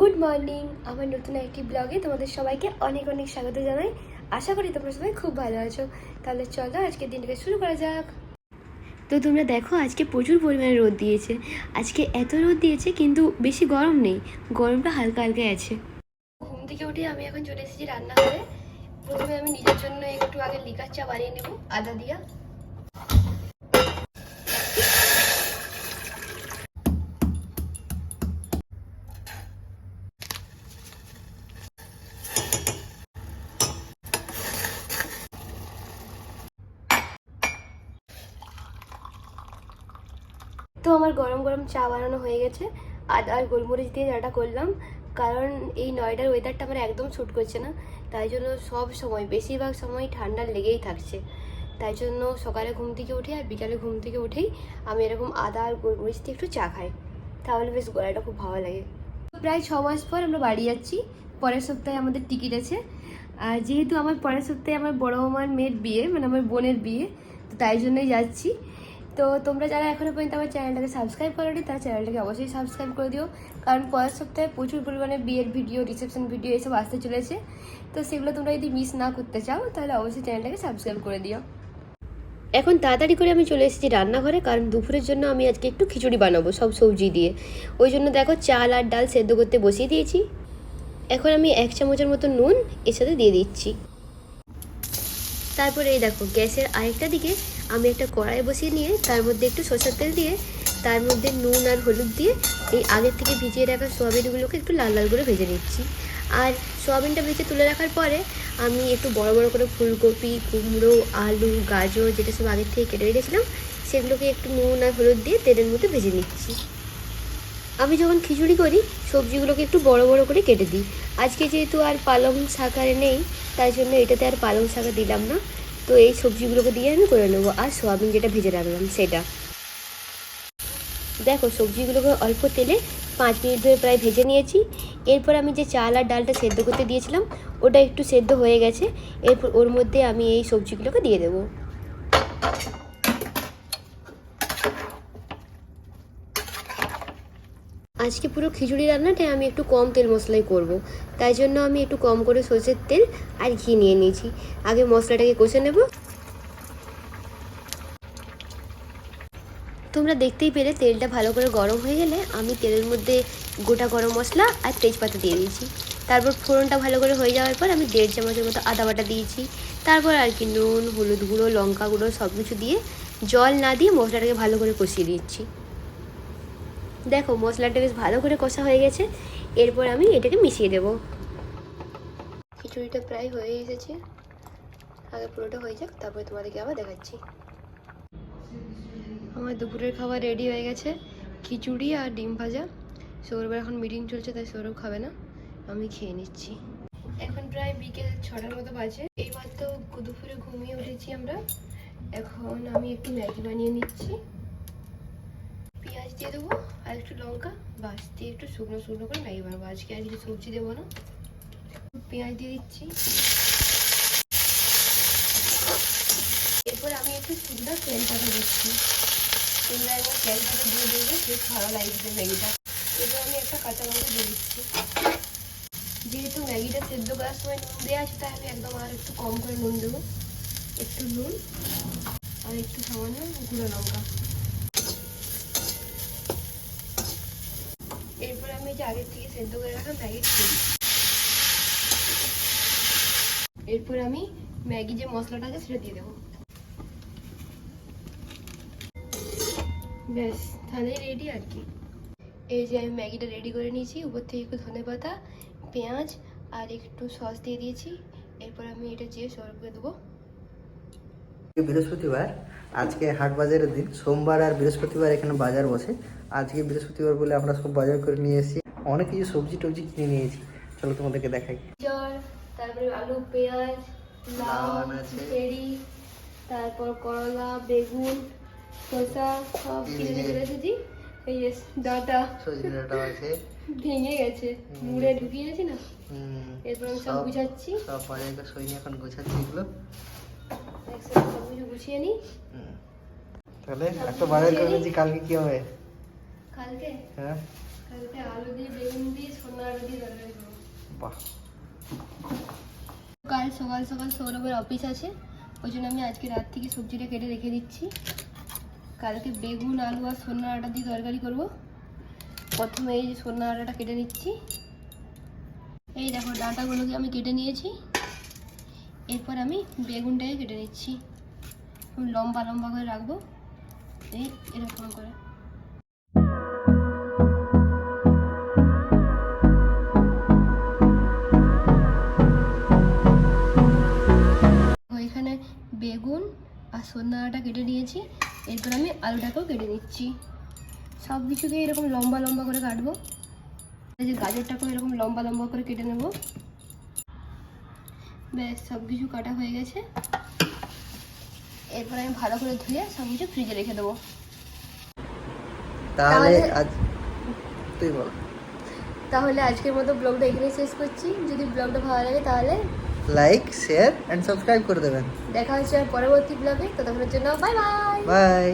Good morning আমার নতুন একটি ব্লগে তোমাদের সবাইকে অনেক অনেক স্বাগত জানাই। আশা করি তোমরা সবাই খুব ভালো আছো। তাহলে চলো আজকের দিনটাকে শুরু করা যাক। তো তোমরা দেখো, আজকে প্রচুর পরিমাণে রোদ দিয়েছে। আজকে এত রোদ দিয়েছে, কিন্তু বেশি গরম নেই। গরমটা হালকা হালকা আছে। ঘুম থেকে উঠে আমি এখন চলে এসেছি রান্নাঘরে। প্রথমে আমি নিজের জন্য একটু আগে লিকার চা বানিয়ে নেব, আদা দিয়া। আমার গরম গরম চা বানানো হয়ে গেছে। আদা আর গোলমরিচ দিয়ে চাটা করলাম। কারণ এই নয়ডার ওয়েদারটা আমার একদম শ্যুট করছে না। তাই জন্য সব সময়, বেশিরভাগ সময় ঠান্ডা লেগেই থাকছে। তাই জন্য সকালে ঘুম থেকে উঠে আর বিকালে ঘুম থেকে উঠেই আমি এরকম আদা আর গোলমরিচ দিয়ে একটু চা খাই। তাহলে বেশ গলাটা খুব ভালো লাগে। প্রায় ছ মাস পর আমরা বাড়ি যাচ্ছি। পরের সপ্তাহে আমাদের টিকিট আছে। আর যেহেতু আমার পরের সপ্তাহে আমার বড় মামার মেয়ের বিয়ে মানে আমার বোনের বিয়ে, তো তাই জন্যই যাচ্ছি। তো তোমরা যারা এখনও পর্যন্ত আমার চ্যানেলটাকে সাবস্ক্রাইব করোনি, তারা চ্যানেলটাকে অবশ্যই সাবস্ক্রাইব করে দিও। কারণ পরের সপ্তাহে প্রচুর পরিমাণে বিয়ের ভিডিও রিসেপশন ভিডিও এসব আসতে চলেছে। তো সেগুলো তোমরা যদি মিস না করতে চাও, তাহলে অবশ্যই চ্যানেলটাকে সাবস্ক্রাইব করে দিও। এখন তাড়াতাড়ি করে আমি চলে এসেছি রান্নাঘরে, কারণ দুপুরের জন্য আমি আজকে একটু খিচুড়ি বানাবো সব সবজি দিয়ে। ওই জন্য দেখো চাল আর ডাল সেদ্ধ করতে বসিয়ে দিয়েছি। এখন আমি এক চামচের মতো নুন এর সাথে দিয়ে দিচ্ছি। তারপরে এই দেখো গ্যাসের আরেকটা দিকে আমি একটা কড়াই বসিয়ে নিয়ে তার মধ্যে একটু সরষের তেল দিয়ে তার মধ্যে নুন আর হলুদ দিয়ে এই আগের থেকে ভিজিয়ে রাখা সোয়াবিনগুলোকে একটু লাল লাল করে ভেজে নিচ্ছি। আর সোয়াবিনটা ভেজে তুলে রাখার পরে আমি একটু বড় বড় করে ফুলকপি, কুমড়ো, আলু, গাজর যেটা সব আগের থেকে কেটে রেখেছিলাম, সেগুলোকে একটু নুন আর হলুদ দিয়ে তেলের মধ্যে ভেজে নিচ্ছি। আমি যখন খিচুড়ি করি, সবজিগুলোকে একটু বড় বড় করে কেটে দিই। আজকে যেহেতু আর পালং শাক আর নেই, তাই জন্য এটাতে আর পালং শাক দিলাম না। তো এই সবজিগুলোকে দিয়ে আমি করে নেব। আর সোয়াবিন যেটা ভেজে রাখলাম, সেটা। দেখো, সবজিগুলোকে অল্প তেলে পাঁচ মিনিট ধরে প্রায় ভেজে নিয়েছি। এরপর আমি যে চাল আর ডালটা সেদ্ধ করতে দিয়েছিলাম, ওটা একটু সেদ্ধ হয়ে গেছে। এরপর ওর মধ্যে আমি এই সবজিগুলোকে দিয়ে দেবো। আজকে পুরো খিচুড়ি রান্নাটা আমি একটু কম তেল মশলাই করব। তাই জন্য আমি একটু কম করে সর্ষের তেল আর ঘি নিয়ে নিয়েছি। আগে মশলাটাকে কষে নেব। তোমরা দেখতেই পেলে তেলটা ভালো করে গরম হয়ে গেলে আমি তেলের মধ্যে গোটা গরম মশলা আর তেজপাতা দিয়ে দিয়েছি। তারপর ফোড়নটা ভালো করে হয়ে যাওয়ার পর আমি দেড় চামচের মতো আদা বাটা দিয়েছি। তারপর আর কি নুন, হলুদ গুঁড়ো, লঙ্কা গুঁড়ো সব কিছু দিয়ে জল না দিয়ে মশলাটাকে ভালো করে কষিয়ে দিচ্ছি দেখো, মশলাটা বেশ ভালো করে কষা হয়ে গেছে। এরপর আমি এটাকে মিশিয়ে দেব। খিচুড়িটা প্রায় হয়ে এসেছে। আগে পুরোটা হয়ে যাক, তারপরে তোমাদেরকে আবার দেখাচ্ছি। আমার দুপুরের খাবার রেডি হয়ে গেছে। খিচুড়ি আর ডিম ভাজা। সৌরভের এখন মিটিং চলছে, তাই সৌরভ খাবে না। আমি খেয়ে নিচ্ছি। এখন প্রায় বিকেল ছটার মতো বাজে। এইবার তো দুপুরে ঘুমিয়ে উঠেছি আমরা। এখন আমি একটু ম্যাগি বানিয়ে নিচ্ছি। দিয়ে দেবো আর একটু লঙ্কা বাস দিয়ে একটু শুকনো শুকনো করে ম্যাগি বানাবো আজকে আর কিছু সবজি দেবো না। পেঁয়াজ দিয়ে দিচ্ছি। এরপর আমি একটু শুকনো তেল পাতা দিচ্ছি। তোমরা একবার তেল পাতা দিয়ে দেবে বেশ ভালো লাগবে ম্যাগিটা। এরপর আমি একটা কাঁচা লঙ্কা দিয়ে দিচ্ছি। যেহেতু ম্যাগিটা সেদ্ধ করার সময় নুন দেওয়া আছে, তাই আমি একদম আর একটু কম করে নুন দেবো। একটু নুন আর একটু সামান্য গুঁড়ো লঙ্কা এরপর আমি যে আগের থেকে সেদ্ধ করে রাখা ম্যাগি দিই এরপর আমি ম্যাগি যে মশলাটা আছে সেটা দিয়ে দেবো। ব্যাস, তাহলে রেডি আর কি। এই যে আমি ম্যাগিটা রেডি করে নিয়েছি, উপর থেকে একটু ধনে পাতা, পেঁয়াজ আর একটু সস দিয়ে দিয়েছি। এরপর আমি এটা যে সরবকে দেবো। বৃহস্পতিবার, আজকে হাট বাজারের দিন। সোমবার আর বৃহস্পতিবার এখানে বাজার বসে। আজকে বৃহস্পতিবার বলে আমরা সব বাজার করে নিয়ে এসেছি। অনেক কিছু সবজি টবজি কিনে নিয়েছি। চলো তোমাদেরকে দেখাই। তারপরে আলু পেঁয়াজ লাউ চেরি তারপর করলা বেগুন শসা সব কিনে নিয়ে চলে এসেছি। এই যে ডাঁটা। সজনে ডাঁটাও আছে। ভেঙে গেছে। মুড়ে ঢুকিয়েছি না? হুম, এরপর আমি সব সব গুছাচ্ছি। সব সইনি এখন গোছাচ্ছি এগুলো। সব কিছু গুছিয়ে নিই। তাহলে বাজার কালকে কি হবে? কালকে? হ্যাঁ। কালকে আলু দিয়ে বেগুন দিয়ে সোনা আলু দিয়ে তরকারি করব। বাহ। কাল সকাল সকাল সৌরভের অফিস আছে ওই জন্য আমি আজকে রাত থেকে সবজিটা কেটে রেখে দিচ্ছি। কালকে বেগুন আলু আর সন্না আটা দিয়ে তরকারি করব। প্রথমে এই যে সন্না আটাটা কেটে নিচ্ছি। এই দেখো ডাঁটাগুলোকে আমি কেটে নিয়েছি। এরপর আমি বেগুনটাকে কেটে নিচ্ছি। লম্বা লম্বা করে রাখব। এই এরকম করে। বেগুন আর সন্ধ্যাটা কেটে নিয়েছি। এরপর আমি আলুটাকেও কেটে নিচ্ছি। সব কিছুকে এরকম লম্বা লম্বা করে কাটবো। যে গাজরটাকেও এরকম লম্বা লম্বা করে কেটে নেব। ব্যাস সব কিছু কাটা হয়ে গেছে। এরপর আমি ভালো করে ধুয়ে সব কিছু ফ্রিজে রেখে দেবো। তাহলে আজ তুই বল। তাহলে আজকের মতো ব্লগটা এখানেই শেষ করছি। যদি ব্লগটা ভালো লাগে তাহলে লাইক শেয়ার অ্যান্ড সাবস্ক্রাইব করে দেবেন। দেখা হচ্ছে পরবর্তী ব্লগে ততক্ষণের জন্য বাই বাই বাই